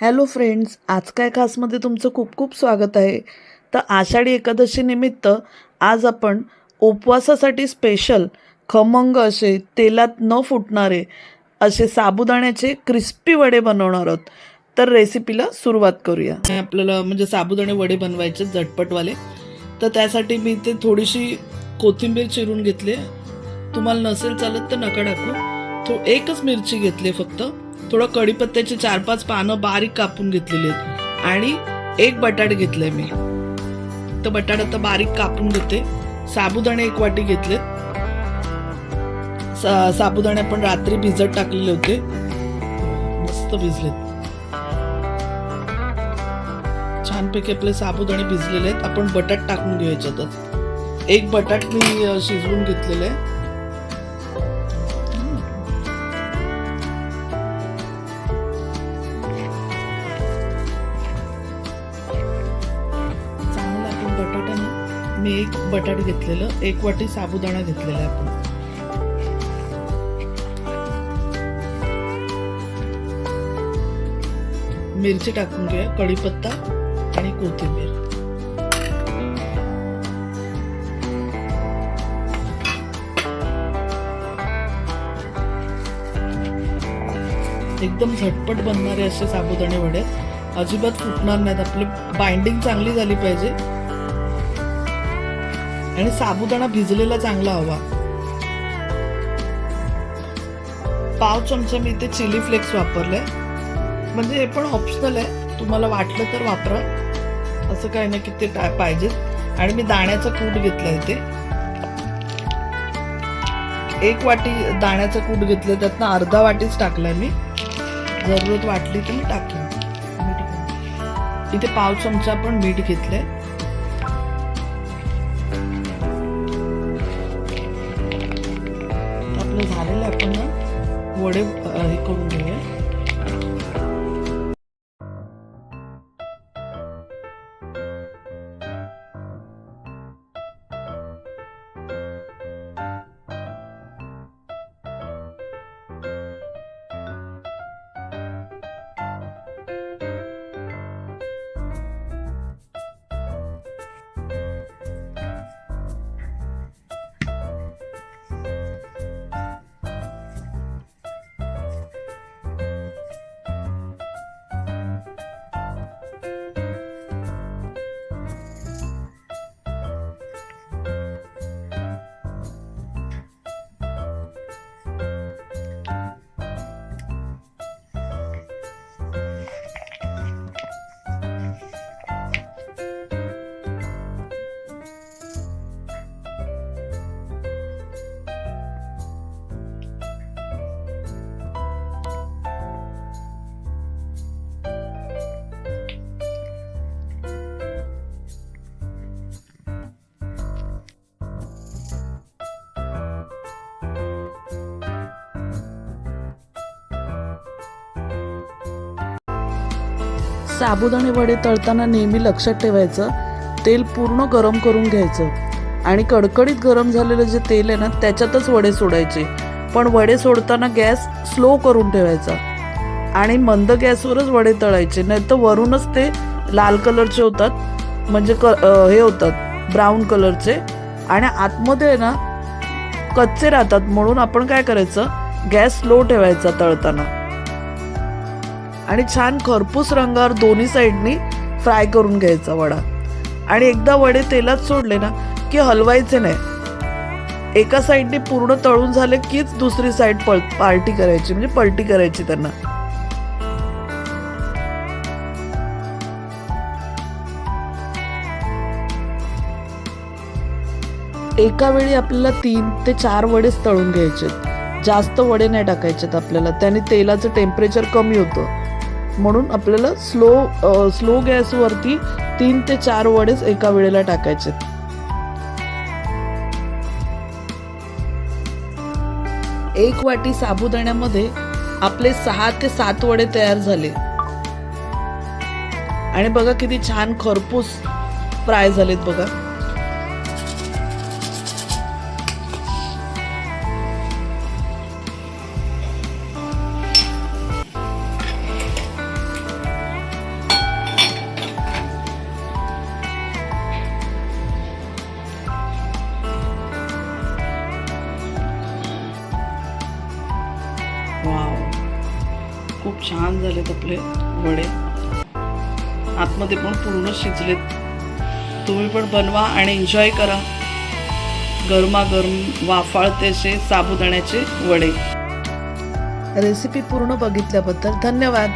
Hello friends आज काय खासमध्ये तुमचं खूप खूप स्वागत आहे. तर आषाढी एकादशीनिमित्त आज आपण उपवासासाठी स्पेशल खमंग असे तेलात न फुटणारे असे साबुदाण्याचे क्रिस्पी वडे बनवणार आहोत. तर रेसिपीला सुरुवात करूया. आपल्याला म्हणजे साबुदाणे वडे बनवायचे झटपटवाले. तर त्यासाठी मी ते थोडीशी कोथिंबीर चिरून घेतली तुम्हाला नसेल चालत तर नका टाकू. थो एकच मिरची घेतली फक्त. थोडं कढीपत्त्याचे चार पाच पानं बारीक कापून घेतलेली आहेत. आणि एक बटाट घेतलंय मी. तर बटाटा तर बारीक कापून घेते. साबुदाणे एक वाटी घेतलेत. सा साबुदाणे आपण रात्री भिजत टाकलेले होते. मस्त भिजलेत. छानपैकी आपले साबुदाणे भिजलेले आहेत. आपण बटाट टाकून घेऊ याच्यातच एक बटाट मी शिजवून घेतलेलं आहे. मी एक बटाट घेतलेलं एक वाटी साबुदाणा घेतलेला आहे आपण. मिरची टाकून घेऊया कढीपत्ता आणि कोथिंबीर. एकदम झटपट बनणारे असे साबुदाणे वडे अजिबात फुटणार नाहीत. आपली बाइंडिंग चांगली झाली पाहिजे. आणि साबुदाणा भिजलेला चांगला हवा. पाव चमचा मी इथे चिली फ्लेक्स वापरले म्हणजे हे पण ऑप्शनल आहे. तुम्हाला वाटलं तर वापरा. असं काही नाही की ते पाहिजेत आणि मी दाण्याचा कूट घेतला इथे. एक वाटी दाण्याचा कूट घेतलं त्यातनं अर्धा वाटीच टाकलाय मी. जरूरत वाटली तर मी टाकेन. इथे पाव चमचा पण मीठ घेतलंय. ना साबुदाणे वडे तळताना नेहमी लक्षात ठेवायचं. तेल पूर्ण गरम करून घ्यायचं. आणि कडकडीत गरम झालेलं जे तेल आहे ना त्याच्यातच वडे सोडायचे. पण वडे सोडताना गॅस स्लो करून ठेवायचा. आणि मंद गॅसवरच वडे तळायचे. नाही तर वरूनच ते लाल कलरचे होतात. म्हणजे क हे होतात. ब्राऊन कलरचे. आणि आतमध्ये आहे ना कच्चे राहतात. म्हणून आपण काय करायचं? गॅस स्लो ठेवायचा तळताना. आणि छान खरपूस रंगावर दोन्ही साईडनी फ्राय करून घ्यायचा वडा. आणि एकदा वडे तेलात सोडले ना की हलवायचे नाही. एका साईडने पूर्ण तळून झाले कीच दुसरी साईड पल पार्टी करायची म्हणजे पलटी करायची त्यांना. एका वेळी आपल्याला तीन ते चार वडेच तळून घ्यायचे जास्त वडे नाही टाकायचेत आपल्याला त्याने तेलाचं टेम्परेचर कमी होतं. म्हणून आपल्याला स्लो स्लो गॅसवरती तीन ते चार वडेच एका वेळेला टाकायचे. एक वाटी साबुदाण्यामध्ये आपले सहा ते सात वडे तयार झाले. आणि बघा किती छान खरपूस फ्राय झालेत बघा. खूप छान झालेत आपले वडे. आतमध्ये पण पूर्ण शिजलेत. तुम्ही पण बनवा आणि एन्जॉय करा. गरमागरम वाफाळतेचे साबुदाण्याचे वडे. रेसिपी पूर्ण बघितल्याबद्दल धन्यवाद.